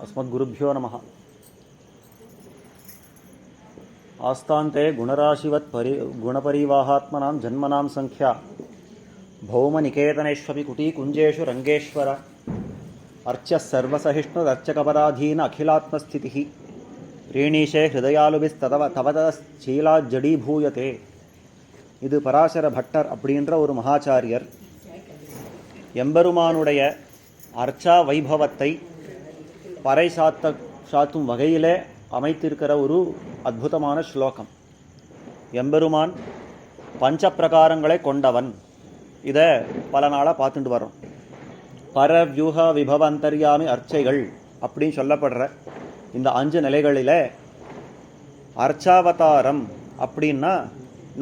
अस्मद्गुरुभ्यो नमः आस्तान्ते गुणराशिवत् परि गुणपरिवाहात्मनां जन्मनां सङ्ख्या भौमनिकेतनेष्वपि कुटीकुञ्जेषु रङ्गेश्वर अर्च्यः सर्वसहिष्णुरर्चकपराधीन अखिलात्मस्थितिः प्रीणीशे हृदयालुभिस्तव தவதீலாஜடீபூயத்தே இது பராசர பட்டர் அப்படின்ற ஒரு மகாச்சாரியர் எம்பெருமானுடைய அர்ச்சா வைபவத்தை பறை சாத்த சாத்தும் வகையிலே அமைத்திருக்கிற ஒரு அற்புதமான ஸ்லோகம். எம்பெருமான் பஞ்ச பிரகாரங்களை கொண்டவன். இதை பல நாளாக பார்த்துட்டு வரோம் பர வியூக விபவ அந்தர்யாமி அர்ச்சைகள் அப்படின்னு சொல்லப்படுற இந்த அஞ்சு நிலைகளில் அர்ச்சாவதாரம் அப்படின்னா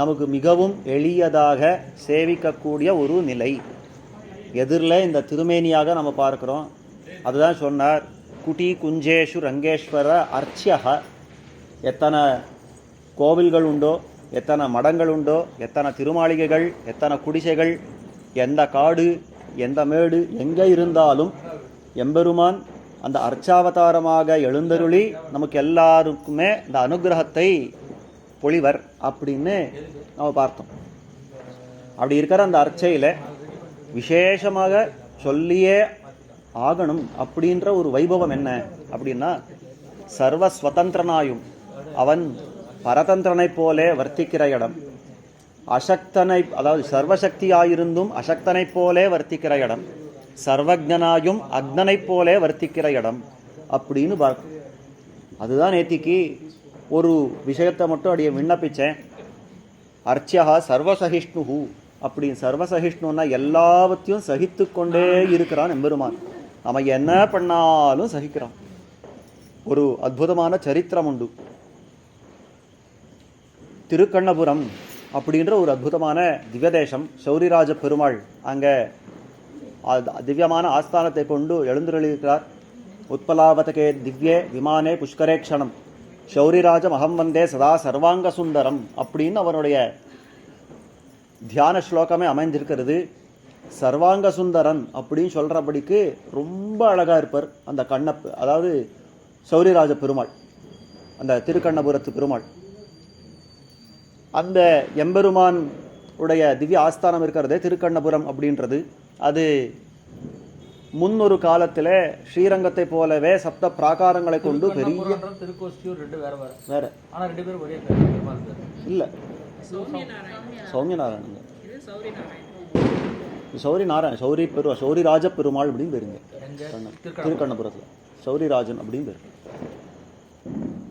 நமக்கு மிகவும் எளியதாக சேவிக்கக்கூடிய ஒரு நிலை. எதிரில் இந்த திருமேனியாக நம்ம பார்க்குறோம். அதுதான் சொன்னார் குட்டி குஞ்சேஷு ரங்கேஸ்வர அர்ச்சியக எத்தனை கோவில்கள் உண்டோ எத்தனை மடங்கள் உண்டோ எத்தனை திருமாளிகைகள் எத்தனை குடிசைகள் எந்த காடு எந்த மேடு எங்கே இருந்தாலும் எம்பெருமான் அந்த அர்ச்சாவதாரமாக எழுந்தருளி நமக்கு எல்லாருக்குமே இந்த அனுகிரகத்தை பொழிவர் அப்படின்னு நம்ம பார்த்தோம். அப்படி இருக்கிற அந்த அர்ச்சையில் விசேஷமாக சொல்லியே ஆகணும் அப்படின்ற ஒரு வைபவம் என்ன அப்படின்னா சர்வ ஸ்வதந்திரனாயும் அவன் பரதந்திரனைப் போலே வர்த்திக்கிற இடம். அசக்தனை அதாவது சர்வசக்தியாயிருந்தும் அசக்தனைப் போலே வர்த்திக்கிற இடம். சர்வஜனாயும் அக்னனைப் போலே வர்த்திக்கிற இடம் அப்படின்னு அதுதான் நேத்திக்கு ஒரு விஷயத்தை மட்டும் அப்படியே விண்ணப்பிச்சேன். அர்ச்சியா சர்வசகிஷ்ணுஹு அப்படின்னு. சர்வசகிஷ்ணுன்னா எல்லாவற்றையும் சகித்து கொண்டே இருக்கிறான் எம்பெருமான். நம்ம என்ன பண்ணாலும் சகிக்கிறான் ஒரு அற்புதமான சரித்திரம் உண்டு. திருக்கண்ணபுரம் அப்படின்ற ஒரு அற்புதமான திவ்யதேசம் சௌரிராஜ பெருமாள் அங்கே திவ்யமான ஆஸ்தானத்தை கொண்டு எழுந்துருளிருக்கிறார் உத்பலாவதகே திவ்யே விமானே புஷ்கரே க்ஷணம். சௌரிராஜம் அகம் வந்தே சதா சர்வாங்க சுந்தரம் அப்படின்னு அவருடைய தியான ஸ்லோகமே அமைந்திருக்கிறது. சர்வாங்க சுந்தரன் அப்படின்னு சொல்கிறபடிக்கு ரொம்ப அழகாக இருப்பார் அந்த கண்ணப் அதாவது சௌரிராஜ பெருமாள் அந்த திருக்கண்ணபுரத்து பெருமாள். அந்த எம்பெருமான் உடைய திவ்ய ஆஸ்தானம் இருக்கிறதே திருக்கண்ணபுரம் அப்படின்றது. அது முன்னொரு காலத்தில் ஸ்ரீரங்கத்தை போலவே சப்த பிராகாரங்களை கொண்டு பெரிய வேற இல்லை. சௌமியநாராயணன். சௌரி நாராயண் சௌரி பெரு சௌரி ராஜ பெருமாள் அப்படின்னு பேருங்க. திருக்கண்ணபுரத்தில். சௌரிராஜன் அப்படின்னு பேர்.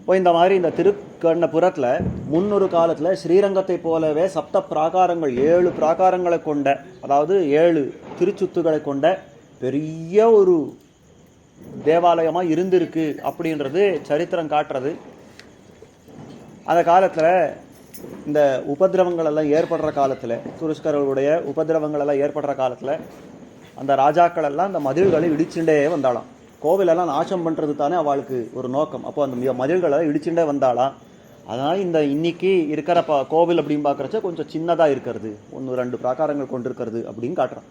இப்போ இந்த மாதிரி இந்த திருக்கண்ணபுரத்தில் முன்னொரு காலத்தில் ஸ்ரீரங்கத்தை போலவே சப்த பிராகாரங்கள் ஏழு பிராகாரங்களை கொண்ட அதாவது ஏழு திருச்சுத்துகளை கொண்ட பெரிய ஒரு தேவாலயமாக இருந்திருக்கு அப்படின்றது சரித்திரம் காட்டுறது. அந்த காலத்தில் இந்த உபதிரவங்கள் எல்லாம் ஏற்படுற காலத்தில் துருஷ்கர்களுடைய உபதிரவங்கள் எல்லாம் ஏற்படுற காலத்தில் அந்த ராஜாக்கள் எல்லாம் அந்த மதில்களை இடிச்சுட்டே வந்தாலாம் கோவிலெல்லாம் நாசம் பண்ணுறது தானே அவளுக்கு ஒரு நோக்கம். அப்போ அந்த மதில்களை இடிச்சுட்டே வந்தாளாம் அதனால் இந்த இன்னைக்கு இருக்கிற ப கோவில் அப்படின்னு பார்க்குறச்ச கொஞ்சம் சின்னதாக இருக்கிறது. ஒன்று ரெண்டு பிராகாரங்கள் கொண்டு இருக்கிறது அப்படின்னு காட்டுறான்.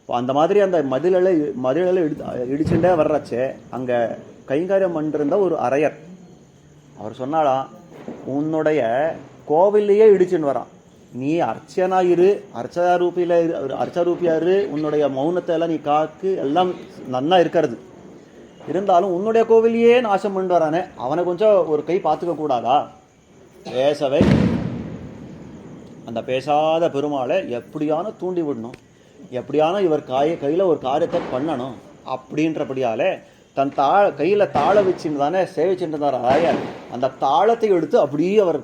இப்போ அந்த மாதிரி அந்த மதிலெல்லாம் மதிலில் இடி இடிச்சுட்டே வர்றச்சே அங்கே கைங்காரியம் பண்ணிருந்த ஒரு அரையர் அவர் சொன்னாலாம் உன்னுடைய கோவில்லையே இடிச்சுன்னு வரான். நீ அர்ச்சனா இரு அர்ச்சா ரூபியில் இரு அர்ச்சா ரூபியா இரு உன்னுடைய மௌனத்தை எல்லாம் நீ காக்கு எல்லாம் நன்னா இருக்கிறது. இருந்தாலும் உன்னுடைய கோவிலையே நாசம் பண்ணிட்டு வரானே. அவனை கொஞ்சம் ஒரு கை பார்த்துக்க கூடாதா? பேசவே அந்த பேசாத பெருமாளை எப்படியான தூண்டி விடணும்? எப்படியான இவர் காய கையில் ஒரு காரியத்தை பண்ணணும்? அப்படின்றபடியாலே தன் தாழ கையில் தாள வச்சுன்னு தானே சேவிச்சுட்டு இருந்தார் ராயர். அந்த தாளத்தை எடுத்து அப்படியே அவர்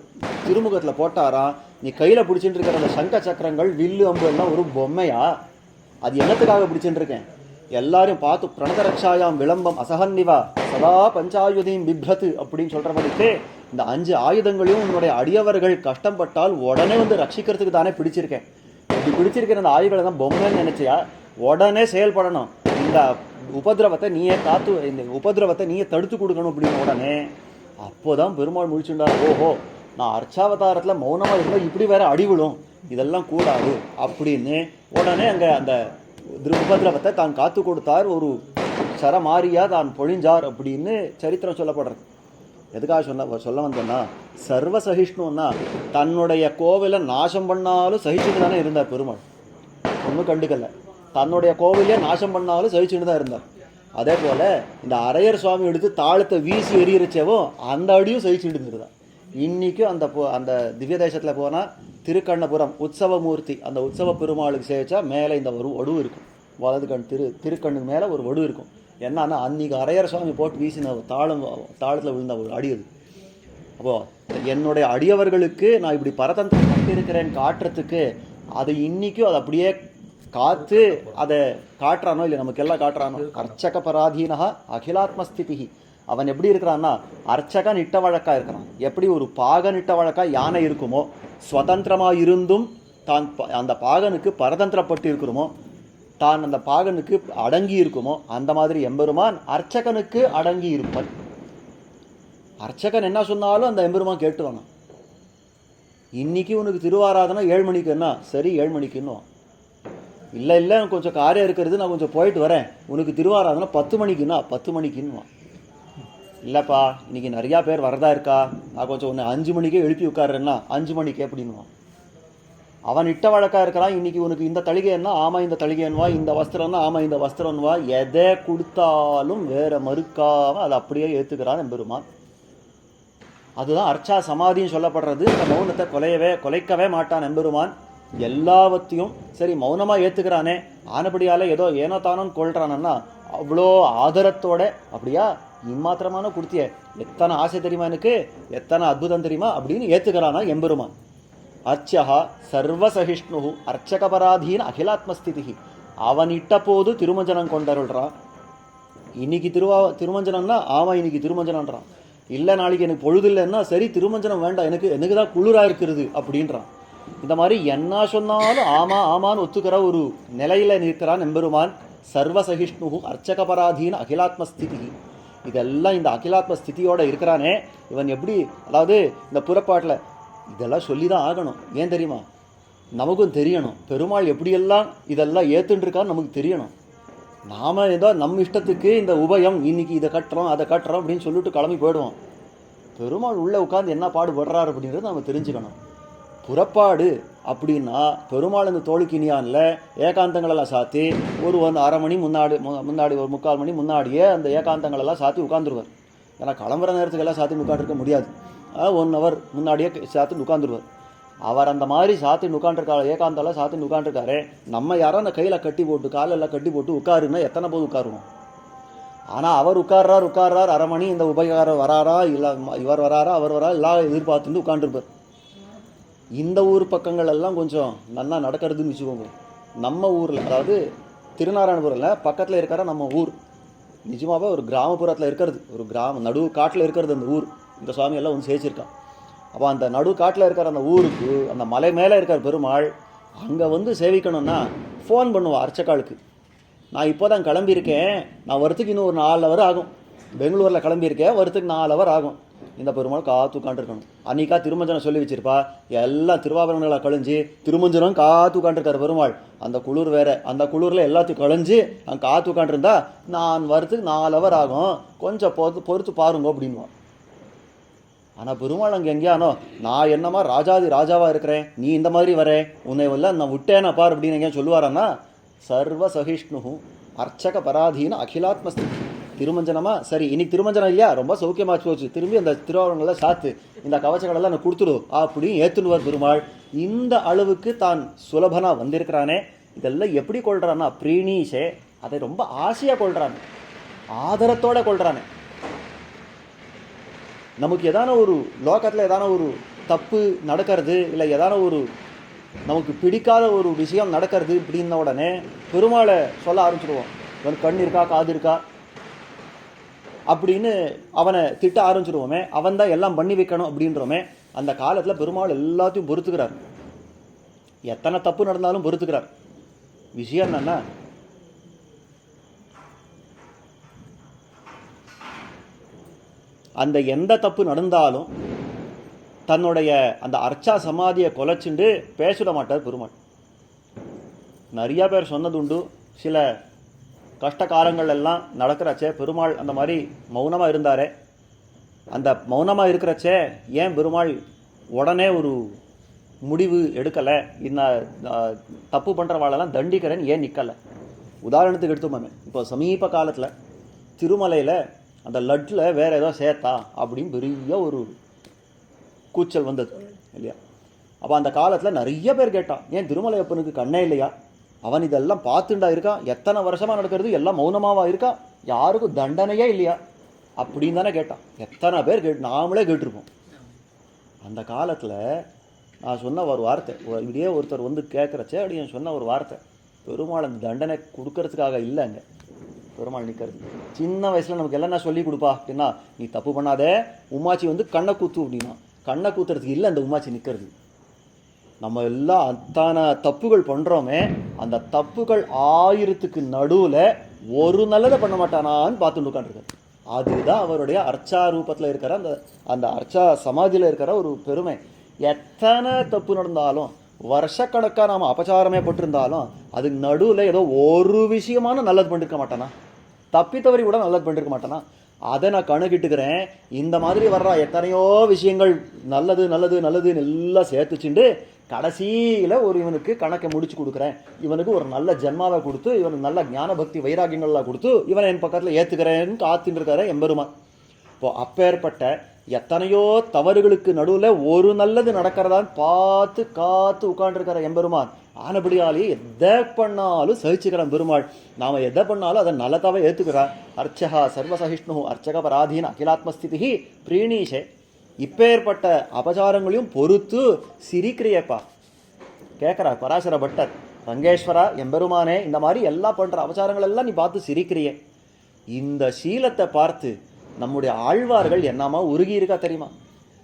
திருமுகத்தில் போட்டாராம் நீ கையில் பிடிச்சிட்டு இருக்கிற அந்த சங்க சக்கரங்கள் வில்லு அம்பு எல்லாம் ஒரு பொம்மையா? அது என்னத்துக்காக பிடிச்சிட்டு இருக்கேன்? எல்லாரையும் பார்த்து பிரணதரக்ஷாயாம் விளம்பம் அசகன்னிவா சதா பஞ்சாயுதையும் பிப்ரத்து அப்படின்னு சொல்கிறபடிக்கு இந்த அஞ்சு ஆயுதங்களையும் உன்னுடைய அடியவர்கள் கஷ்டப்பட்டால் உடனே வந்து ரட்சிக்கிறதுக்கு தானே பிடிச்சிருக்கேன். இப்படி பிடிச்சிருக்கிற அந்த ஆயுதங்களை தான் பொம்மைன்னு நினச்சியா? உடனே செயல்படணும். இந்த உபதிரவத்தை நீயே காத்து இந்த உபதிரவத்தை நீயே தடுத்து கொடுக்கணும் அப்படின்னு உடனே. அப்போதான் பெருமாள் முழிச்சுண்டார் ஓஹோ நான் அர்ச்சாவதாரத்தில் மௌனமாக இருந்தால் இப்படி வேற அடிவிடும் இதெல்லாம் கூடாது அப்படின்னு உடனே அங்கே அந்த திருபதிரவத்தை தான் காத்து கொடுத்தார். ஒரு சரமாரியா தான் பொழிஞ்சார் அப்படின்னு சரித்திரம் சொல்லப்படுறது. எதுக்காக சொன்ன சொல்ல வந்தேன்னா சர்வ சகிஷ்ணுன்னா தன்னுடைய கோவிலை நாசம் பண்ணாலும் சகிச்சுட்டு தானே இருந்தார் பெருமாள். ஒன்றும் கண்டுக்கல. தன்னுடைய கோவிலே நாசம் பண்ணாலும் சகிச்சுட்டு தான் இருந்தார். அதே போல் இந்த அரையர் சுவாமி எடுத்து தாளத்தை வீசி எறியச்சேவோ அந்த அடியும் சகிச்சுட்டு இருந்திருந்தான் இன்னைக்கும் அந்த போ- அந்த திவ்ய தேசத்தில் போனால் திருக்கண்ணபுரம் உற்சவமூர்த்தி அந்த உற்சவ பெருமாளுக்கு சேவிச்சா மேலே இந்த ஒரு வடு இருக்கும். வலது கண் திரு திருக்கண்ணுக்கு மேலே ஒரு வடு இருக்கும். என்னன்னா அன்னைக்கு அரையர் சுவாமி போட்டு வீசின தாளம் தாளத்தில் விழுந்த ஒரு அடி அது. அப்போ என்னுடைய அடியவர்களுக்கு நான் இப்படி பரதந்திரம் பண்ணியிருக்கிறேன் காட்டுறதுக்கு அது இன்னைக்கும் அது அப்படியே காத்து அதை காட்டுறானோ இல்லை நமக்கு எல்லாம் காட்டுறானோ? அர்ச்சக பராதீனஹா அகிலாத்மஸ்திதி அவன் எப்படி இருக்கிறான்னா அர்ச்சக நிட்ட வழக்காக இருக்கிறான். எப்படி ஒரு பாக நிட்ட வழக்காக யானை இருக்குமோ சுதந்திரமாக இருந்தும் தான் அந்த பாகனுக்கு பரதந்திரப்பட்டு இருக்கிறோமோ தான் அந்த பாகனுக்கு அடங்கி இருக்குமோ அந்த மாதிரி எம்பெருமான் அர்ச்சகனுக்கு அடங்கி இருப்பன் அர்ச்சகன் என்ன சொன்னாலும் அந்த எம்பெருமான் கேட்டுவாங்க இன்னைக்கு உனக்கு திருவாராதனா ஏழு மணிக்கு என்ன? சரி ஏழு மணிக்குன்னுவான் இல்லை இல்லை கொஞ்சம் காரியம் இருக்கிறது நான் கொஞ்சம் போயிட்டு வரேன். உனக்கு திருவாராதனா பத்து மணிக்குன்னா பத்து மணிக்குன்னுவான் இல்லைப்பா இன்னைக்கு நிறையா பேர் வரதா இருக்கா? நான் கொஞ்சம் உன்னை அஞ்சு மணிக்கே எழுப்பி உட்காருன்னா அஞ்சு மணிக்கு அப்படின்வான் அவன் இட்ட வழக்கா இருக்கிறான் இன்னைக்கு உனக்கு இந்த தளிகை என்ன ஆமா இந்த தளிகைன்வா இந்த வஸ்திரம்னா ஆமாம் இந்த வஸ்திரம்வா எதை கொடுத்தாலும் வேற மறுக்காமல் அதை அப்படியே ஏற்றுக்கிறான் எம்பெருமான். அதுதான் அர்ச்சா சமாதின்னு சொல்லப்படுறது. இந்த மௌனத்தை கொலையவே கொலைக்கவே மாட்டான் எம்பெருமான். எல்லாவற்றையும் சரி மௌனமாக ஏத்துக்கிறானே ஆனபடியால் ஏதோ ஏனோ தானோன்னு கொள்றானன்னா அவ்வளோ ஆதரத்தோட அப்படியா? இம்மாத்திரமான கொடுத்திய எத்தனை ஆசை தெரியுமா எனக்கு? எத்தனை அற்புதம் தெரியுமா? அப்படின்னு ஏற்றுக்கிறானா எம்பெருமான். அர்ச்சகா சர்வசகிஷ்ணு அர்ச்சகபராதீன அகிலாத்மஸ்திதி அவன் இட்ட போது திருமஞ்சனம் கொண்டருள்றான். இன்னைக்கு திருவா திருமஞ்சனம்னா ஆமாம் இன்னைக்கு திருமஞ்சனன்றான் இல்லை நாளைக்கு எனக்கு பொழுது இல்லைன்னா சரி திருமஞ்சனம் வேண்டாம். எனக்கு எனக்கு தான் குளிராக இருக்கிறது அப்படின்றான். இந்த மாதிரி என்ன சொன்னாலும் ஆமா ஆமான்னு ஒத்துக்கிற ஒரு நிலையில் நிற்கிறான் எம்பெருமான். சர்வசகிஷ்ணு அர்ச்சகபராதீன அகிலாத்மஸ்திதி இதெல்லாம் இந்த அகிலாத்ம ஸ்தித்தியோடு இருக்கிறானே. இவன் எப்படி அதாவது இந்த புறப்பாட்டில் இதெல்லாம் சொல்லி தான் ஆகணும். ஏன் தெரியுமா? நமக்கும் தெரியணும். பெருமாள் எப்படியெல்லாம் இதெல்லாம் ஏத்துன்னு நமக்கு தெரியணும். நாம் ஏதோ நம்ம இஷ்டத்துக்கு இந்த உபயம் இன்னைக்கு இதை கட்டுறோம் அதை கட்டுறோம் அப்படின்னு சொல்லிட்டு கிளம்பி போயிடுவோம். பெருமாள் உள்ளே உட்காந்து என்ன பாடுபடுறாரு அப்படின்றத நம்ம தெரிஞ்சுக்கணும். புறப்பாடு அப்படின்னா பெருமாள் இந்த தோழிக்கினியானில் ஏகாந்தங்களெல்லாம் சாத்தி ஒரு ஒன்று அரை மணி முன்னாடி மு- முன்னாடி ஒரு முக்கால் மணி முன்னாடியே அந்த ஏகாந்தங்களெல்லாம் சாத்தி உட்காந்துருவார் ஏன்னா கிளம்புற நேரத்துக்கு எல்லாம் சாத்தி உட்காந்துருக்க முடியாது. ஒன் ஹவர் முன்னாடியே சாத்தி உட்காந்துருவார் அவர் அந்த மாதிரி சாத்தி உட்காந்துருக்காரு ஏகாந்தெல்லாம் சாத்தி உட்காந்துருக்காரு நம்ம யாரோ அந்த கையில் கட்டி போட்டு காலெல்லாம் கட்டி போட்டு உட்காருன்னா எத்தனை போது உட்காருவோம்? ஆனால் அவர் உட்கார்றார் உட்கார்றார் அரை மணி இந்த உபகாரம் வராரா இல்லை இவர் வராரா அவர் வரா எல்லாம் எதிர்பார்த்துட்டு உட்காந்துருப்பார் இந்த ஊர் பக்கங்கள் எல்லாம் கொஞ்சம் நல்லா நடக்கிறதுன்னு வச்சுக்கோங்க. நம்ம ஊரில் அதாவது திருநாராயணபுரத்தில் பக்கத்தில் இருக்கிற நம்ம ஊர். நிஜமாகவே ஒரு கிராமப்புறத்தில் இருக்கிறது. ஒரு கிராம நடு காட்டில் இருக்கிறது அந்த ஊர். இந்த சுவாமியெல்லாம் வந்து சேர்ச்சிருக்கான் அப்போ அந்த நடு காட்டில் இருக்கிற அந்த ஊருக்கு அந்த மலை மேலே இருக்கிற பெருமாள் அங்கே வந்து சேவிக்கணும்னா ஃபோன் பண்ணுவான் அர்ச்சகாளுக்கு. நான் இப்போ தான் கிளம்பியிருக்கேன். நான் வரத்துக்கு இன்னும் ஒரு நாலு ஹவர் ஆகும். பெங்களூரில் கிளம்பியிருக்கேன். வரத்துக்கு நாலு ஹவர் ஆகும். இந்த பெருமாள் காத்து உட்காந்துருக்கணும் அன்னைக்கா திருமஞ்சனம் சொல்லி வச்சிருப்பா. எல்லாம் திருவாபரணங்களை கழிஞ்சு திருமஞ்சனம் காத்து உட்காந்துருக்காரு பெருமாள். அந்த குளிர் வேற. அந்த குளிரில் எல்லாத்தையும் கழிஞ்சு அங்கே காத்து உட்காந்துருந்தா நான் வரத்துக்கு நாலு அவர் ஆகும். கொஞ்சம் பொறுத்து பொறுத்து பாருங்க அப்படின்வான் ஆனால் பெருமாள் அங்கே எங்கேயானோ நான் என்னமா ராஜாதி ராஜாவாக இருக்கிறேன். நீ இந்த மாதிரி வரேன் உன்னை எல்லாம் நான் விட்டேனா பார் அப்படின்னு எங்கேயா சொல்லுவாரான்னா சர்வ சகிஷ்ணு அர்ச்சக பராதீன அகிலாத்மஸ்தி திருமஞ்சனமா? சரி இன்னைக்கு திருமஞ்சனம் இல்லையா? ரொம்ப சௌக்கியமாச்சு போச்சு. திரும்பி அந்த திருவாரூரில் சாத்து இந்த கவச்சங்களெல்லாம் நான் கொடுத்துடு அப்படின்னு ஏத்துடுவார் பெருமாள். இந்த அளவுக்கு தான் சுலபனா வந்திருக்கிறானே. இதெல்லாம் எப்படி கொள்றான்னா பிரீணீஷே அதை ரொம்ப ஆசையா கொள்றான். ஆதரத்தோட கொள்றானே. நமக்கு எதான ஒரு லோகத்தில் எதான ஒரு தப்பு நடக்கிறது இல்லை எதான ஒரு நமக்கு பிடிக்காத ஒரு விஷயம் நடக்கிறது அப்படின்ன உடனே பெருமாளை சொல்ல ஆரம்பிச்சிடுவோம். இவன் கண் இருக்கா காது இருக்கா? அப்படின்னு அவனை திட்ட ஆரம்பிச்சிருவோமே அவன் தான் எல்லாம் பண்ணி வைக்கணும் அப்படின்றோமே அந்த காலத்தில் பெருமாள் எல்லாத்தையும் பொறுத்துக்கிறார். எத்தனை தப்பு நடந்தாலும் பொறுத்துக்கிறார். விஷயம் என்னன்னா அந்த எந்த தப்பு நடந்தாலும் தன்னுடைய அந்த அர்ச்சா சமாதியை கொலைச்சுண்டு பேசிட மாட்டார் பெருமாள். நிறையா பேர் சொன்னதுண்டு சில கஷ்ட காலங்கள் எல்லாம் நடக்கிறச்சே பெருமாள் அந்த மாதிரி மௌனமாக இருந்தாரே. அந்த மௌனமாக இருக்கிறச்சே ஏன் பெருமாள் உடனே ஒரு முடிவு எடுக்கலை? இந்த தப்பு பண்ணுறவாளெல்லாம் தண்டிக்கிறேன்னு ஏன் நிற்கலை உதாரணத்துக்கு எடுத்துமாமே இப்போ சமீப காலத்தில் திருமலையில் அந்த லட்டில் வேறு ஏதோ சேர்த்தா அப்படின்னு பெரிய ஒரு கூச்சல் வந்தது இல்லையா? அப்போ அந்த காலத்தில் நிறைய பேர் கேட்டான் ஏன் திருமலை அப்பனுக்கு கண்ணே இல்லையா? அவன் இதெல்லாம் பார்த்துண்டா இருக்கா? எத்தனை வருஷமாக நடக்கிறது? எல்லாம் மௌனமாவா இருக்கா? யாருக்கும் தண்டனையே இல்லையா? அப்படின்னு தானே கேட்டான். எத்தனை பேர் கேட்டு நாமளே கேட்டிருப்போம். அந்த காலத்தில் நான் சொன்ன ஒரு வார்த்தை இப்படியே ஒருத்தர் வந்து கேட்குறச்சே அப்படி சொன்ன ஒரு வார்த்தை. பெருமாள் அந்த தண்டனை கொடுக்கறதுக்காக இல்லைங்க பெருமாள் நிற்கிறது சின்ன வயசில் நமக்கு எல்லாம் நான் சொல்லி கொடுப்பா? அப்படின்னா நீ தப்பு பண்ணாதே உமாச்சி வந்து கண்ணை கூத்து அப்படின்னா. கண்ணை கூத்துறதுக்கு இல்லை அந்த உமாச்சி நிற்கிறது நம்ம எல்லாம் அத்தான தப்புகள் பண்ணுறோமே அந்த தப்புகள் ஆயிரத்துக்கு நடுவில் ஒரு நல்லதை பண்ண மாட்டானான்னு பார்த்துட்டு உட்காந்துருக்காரு அதுதான் அவருடைய அர்ச்சா ரூபத்தில் இருக்கிற அந்த அந்த அர்ச்சா சமாதியில் இருக்கிற ஒரு பெருமை. எத்தனை தப்பு நடந்தாலும் வருஷக்கணக்காக நாம் அபச்சாரமே பட்டிருந்தாலும் அதுக்கு நடுவில் ஏதோ ஒரு விஷயமான நல்லது பண்ணிருக்க மாட்டானா? தப்பி தவறி கூட நல்லது பண்ணிருக்க மாட்டானா? அதை நான் கணக்கிட்டுக்கிறேன் இந்த மாதிரி வர்ற எத்தனையோ விஷயங்கள் நல்லது நல்லது நல்லதுன்னு எல்லாம் சேர்த்துச்சுண்டு கடைசியில் ஒரு இவனுக்கு கணக்கை முடிச்சு கொடுக்குறேன். இவனுக்கு ஒரு நல்ல ஜென்மாவை கொடுத்து இவனுக்கு நல்ல ஞான பக்தி வைராகியங்கள்லாம் கொடுத்து இவனை என் பக்கத்தில் ஏற்றுக்கிறேன்னு காத்துட்டு இருக்காரு எம்பெருமான். இப்போ அப்பேற்பட்ட எத்தனையோ தவறுகளுக்கு நடுவில் ஒரு நல்லது நடக்கிறதான்னு பார்த்து காத்து உட்காண்டிருக்கிற எம்பெருமான். ஆனபடியாலே எதை பண்ணாலும் சகிச்சுக்கிறான் பெருமாள். நாம் எதை பண்ணாலும் அதை நல்லதாவே ஏற்றுக்கிறார் அர்ச்சகா சர்வசகிஷ்ணு அர்ச்சக பராதீன அகிலாத்மஸ்திதி பிரீணீஷே. இப்பேற்பட்ட அபச்சாரங்களையும் பொறுத்து சிரிக்கிறியப்பா. கேட்குறா பராசர பட்டர் ரங்கேஸ்வரா எம்பெருமானே இந்த மாதிரி எல்லாம் பண்ணுற அபச்சாரங்கள் எல்லாம் நீ பார்த்து சிரிக்கிறிய. இந்த சீலத்தை பார்த்து நம்முடைய ஆழ்வார்கள் என்னமா உருகி இருக்கா தெரியுமா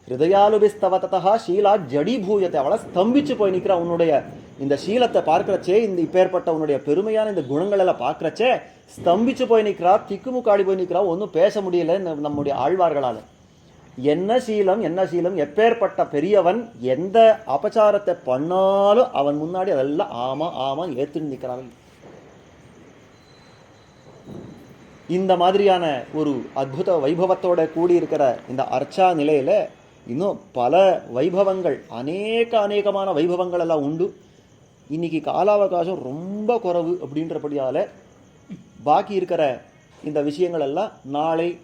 ஹிருதயாலுபிஸ்தவதா ஷீலா ஜடிபூயத்தை அவளை ஸ்தம்பிச்சு போய் நிற்கிறா உன்னுடைய இந்த சீலத்தை பார்க்குறச்சே இந்த இப்பேற்பட்ட உன்னுடைய பெருமையான இந்த குணங்கள் எல்லாம் பார்க்கறச்சே ஸ்தம்பிச்சு போய் நிற்கிறா திக்குமுக்காடி போய் நிற்கிறா ஒன்றும் பேச முடியல இந்த நம்முடைய ஆழ்வார்களால். என்ன சீலம் என்ன சீலம் எப்பேற்பட்ட பெரியவன் எந்த அபச்சாரத்தை பண்ணாலும் அவன் முன்னாடி அதெல்லாம் ஆமாம் ஆமாம் ஏற்றுன்னு நிற்கிறான் இந்த மாதிரியான ஒரு அற்புத வைபவத்தோட கூடியிருக்கிற இந்த அர்ச்சா நிலையில் இன்னும் பல வைபவங்கள் அநேக அநேகமான வைபவங்கள் எல்லாம் உண்டு. இன்னைக்கு காலாவகாசம் ரொம்ப குறவு அப்படின்றபடியால் பாக்கி இருக்கிற இந்த விஷயங்கள் எல்லாம் நாளை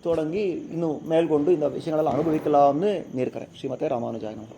தொடங்கி இன்னும் மேற்கொண்டு இந்த விஷயங்களெல்லாம் அனுபவிக்கலாம்னு இருக்கிறேன் ஸ்ரீமதே ராமானுஜாயனம்